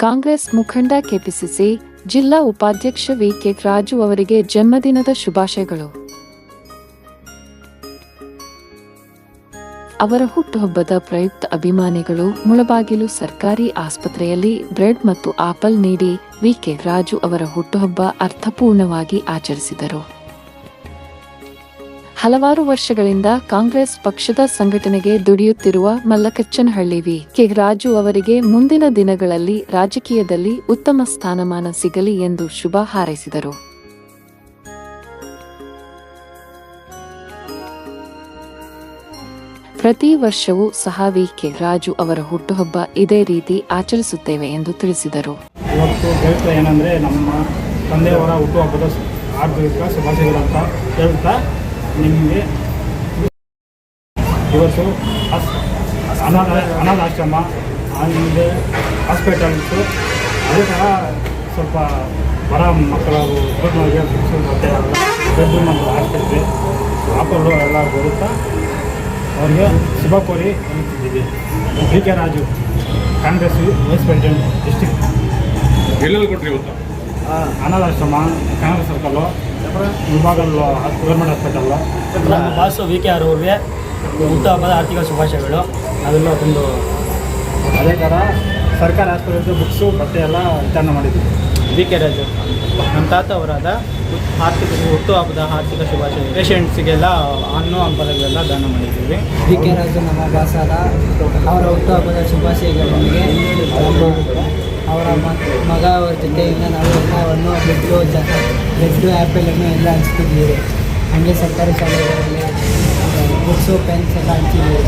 ಕಾಂಗ್ರೆಸ್ ಮುಖಂಡ ಕೆಪಿಸಿಸಿ ಜಿಲ್ಲಾ ಉಪಾಧ್ಯಕ್ಷ ವಿಕೆ ರಾಜು ಅವರಿಗೆ ಜನ್ಮದಿನದ ಶುಭಾಶಯಗಳು. ಅವರ ಹುಟ್ಟುಹಬ್ಬದ ಪ್ರಯುಕ್ತ ಅಭಿಮಾನಿಗಳು ಮುಳಬಾಗಿಲು ಸರ್ಕಾರಿ ಆಸ್ಪತ್ರೆಯಲ್ಲಿ ಬ್ರೆಡ್ ಮತ್ತು ಆಪಲ್ ನೀಡಿ ವಿಕೆ ರಾಜು ಅವರ ಹುಟ್ಟುಹಬ್ಬ ಅರ್ಥಪೂರ್ಣವಾಗಿ ಆಚರಿಸಿದರು. ಹಲವಾರು ವರ್ಷಗಳಿಂದ ಕಾಂಗ್ರೆಸ್ ಪಕ್ಷದ ಸಂಘಟನೆಗೆ ದುಡಿಯುತ್ತಿರುವ ಮಲ್ಲಕಚ್ಚನಹಳ್ಳಿ ವಿ. ಕೆ. ರಾಜು ಅವರಿಗೆ ಮುಂದಿನ ದಿನಗಳಲ್ಲಿ ರಾಜಕೀಯದಲ್ಲಿ ಉತ್ತಮ ಸ್ಥಾನಮಾನ ಸಿಗಲಿ ಎಂದು ಶುಭ ಹಾರೈಸಿದರು. ಪ್ರತಿ ವರ್ಷವೂ ಸಹ ವಿ. ಕೆ. ರಾಜು ಅವರ ಹುಟ್ಟುಹಬ್ಬ ಇದೇ ರೀತಿ ಆಚರಿಸುತ್ತೇವೆ ಎಂದು ತಿಳಿಸಿದರು. ಏನಂದರೆ ನಮ್ಮ ತಂದೆಯವರ ಹುಟ್ಟುಹಬ್ಬದ ಶುಭಾಶಯಗಳಂತ ಹೇಳ್ತಾ ನಿಮಗೆ? ಇವತ್ತು ಅನಾಥ ಅನಾಥಾಶ್ರಮ ಆಮೇಲೆ ಹಾಸ್ಪಿಟಲ್ಸು ಅದೇ ಥರ ಸ್ವಲ್ಪ ಬಡ ಮಕ್ಕಳು ಹುಡುಗರಿಗೆ ಮತ್ತೆ ಬೆಡ್ರೂಮ್ ಅಂತ ಆಸ್ಪತ್ರೆ ಆಪಲ್ಲು ಎಲ್ಲ ಬರುತ್ತಾ? ಅವರಿಗೆ ಶುಭ ಕೋರಿ ಹೇಳ್ತಿದ್ದೀವಿ D K Raju Congress vice president district ಎಲ್ಲೆಲ್ಲಿ ಕೊಟ್ಟರೆ ಇವತ್ತು? ಅನಾಥಾಶ್ರಮ ಕಾಂಗ್ರೆಸ್ ಸರ್ಕಲ್ಲು ವಿಭಾಗಲ್ ಗೌರ್ಮೆಂಟ್ ಹಾಸ್ಪಿಟಲ್ಲು. ನಮ್ಮ ಬಾಸು ವಿ ಕೆ ಆರ್ ಅವ್ರಿಗೆ ಹುಟ್ಟುಹಬ್ಬದ ಆರ್ಥಿಕ ಶುಭಾಶಯಗಳು. ಅದೆಲ್ಲ ಒಂದು ಅದೇ ಥರ ಸರ್ಕಾರಿ ಆಸ್ಪತ್ರೆ ಬುಕ್ಸು ಬಟ್ಟೆ ಎಲ್ಲ ವಿತರಣೆ ಮಾಡಿದ್ವಿ. V K Raju. ನಮ್ಮ ತಾತ ಅವರಾದ ಆರ್ಥಿಕ ಹುಟ್ಟುಹಬ್ಬದ ಆರ್ಥಿಕ ಶುಭಾಶಯ. ಪೇಷಂಟ್ಸಿಗೆಲ್ಲ ಹಣ್ಣು ಹಂಪಲುಗಳೆಲ್ಲ ದಾನ ಮಾಡಿದ್ದೀವಿ. ವಿ ಕೆ ರಾಜು ನಮ್ಮ ಬಾಸಾದ. ಅವರ ಹುಟ್ಟುಹಬ್ಬದ ಶುಭಾಶಯಗಳೊಂದಿಗೆ ಅವರ ಮಗ, ಅವರ ಜೊತೆಯಿಂದ ನಾವು ಎಲ್ಲವನ್ನು ಬ್ರೆಡ್ಡು ಬ್ರೆಡ್ಡು ಆ್ಯಪಲನ್ನು ಎಲ್ಲ ಹಂಚ್ತಿದ್ದೀವಿ. ಹಾಗೆ ಸರ್ಕಾರಿ ಶಾಲೆಗಳಲ್ಲಿ ಬುಕ್ಸು, ಪೆನ್ಸ್ ಎಲ್ಲ ಹಂಚಿದ್ದೀವಿ